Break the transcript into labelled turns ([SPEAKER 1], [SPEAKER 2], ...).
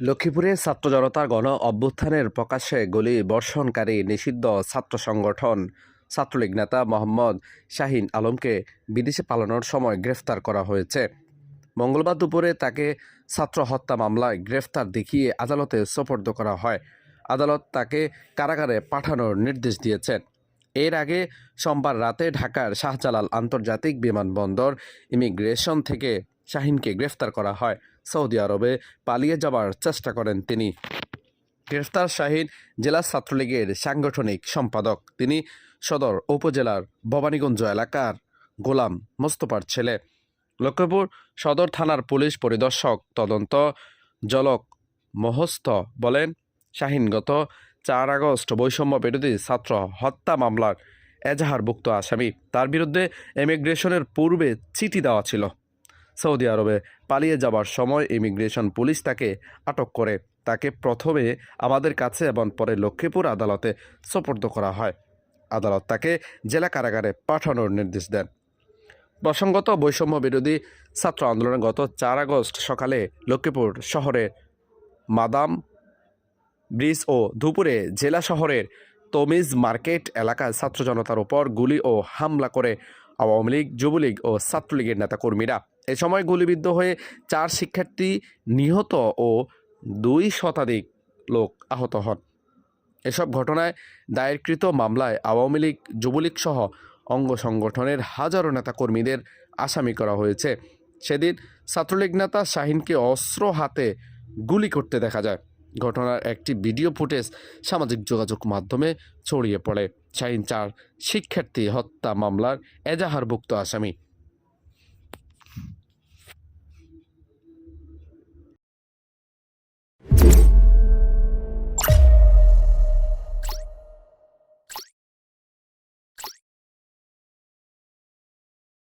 [SPEAKER 1] লক্ষ্মীপুরে ছাত্র জনতার গণ অভ্যুত্থানের প্রকাশ্যে গুলি বর্ষণকারী নিষিদ্ধ ছাত্র সংগঠন ছাত্রলীগ নেতা মোহাম্মদ শাহিন আলমকে বিদেশে পালানোর সময় গ্রেফতার করা হয়েছে। মঙ্গলবার দুপুরে তাকে ছাত্র হত্যা মামলায় গ্রেফতার দেখিয়ে আদালতে সোপর্দ করা হয়। আদালত তাকে কারাগারে পাঠানোর নির্দেশ দিয়েছেন এর আগে সোমবার রাতে ঢাকার শাহজালাল আন্তর্জাতিক বিমানবন্দর ইমিগ্রেশন থেকে শাহিনকে গ্রেফতার করা হয়। সৌদি আরবে পালিয়ে যাবার চেষ্টা করেন তিনি। গ্রেফতার শাহিন জেলা ছাত্রলীগের সাংগঠনিক সম্পাদক। তিনি সদর উপজেলার ভবানীগঞ্জ এলাকার গোলাম মোস্তফার ছেলে। লক্ষ্মীপুর সদর থানার পুলিশ পরিদর্শক তদন্ত জলক মহস্ত বলেন, শাহিন গত চার আগস্ট বৈষম্য বিরোধী ছাত্র হত্যা মামলার এজাহারভুক্ত আসামি। তার বিরুদ্ধে এমিগ্রেশনের পূর্বে চিঠি দেওয়া ছিল। সৌদি আরবে পালিয়ে যাবার সময় ইমিগ্রেশন পুলিশ তাকে আটক করে। তাকে প্রথমে আমাদের কাছে এবং পরে লক্ষ্মীপুর আদালতে সোপর্দ করা হয়। আদালত তাকে জেলা কারাগারে পাঠানোর নির্দেশ দেন। প্রসঙ্গত বৈষম্য বিরোধী ছাত্র আন্দোলনে গত চার আগস্ট সকালে লক্ষ্মীপুর শহরে মাদাম ব্রিজ ও দুপুরে জেলা শহরের তমিজ মার্কেট এলাকায় ছাত্র জনতার উপর গুলি ও হামলা করে আওয়ামী লীগ, যুবলীগ ও ছাত্রলীগের নেতাকর্মীরা। এ সময় গুলিবিদ্ধ হয়ে চার শিক্ষার্থী নিহত ও দুই শতাধিক লোক আহত হন। এসব ঘটনায় দায়েরকৃত মামলায় আওয়ামী লীগ, যুবলীগ সহ অঙ্গ সংগঠনের হাজারো নেতাকর্মীদের আসামি করা হয়েছে। সেদিন ছাত্রলীগ নেতা শাহিনকে অস্ত্র হাতে গুলি করতে দেখা যায়। ঘটনার একটি ভিডিও ফুটেজ সামাজিক যোগাযোগ মাধ্যমে ছড়িয়ে পড়ে। শাহিন চার শিক্ষার্থী হত্যা মামলার এজাহারভুক্ত আসামি।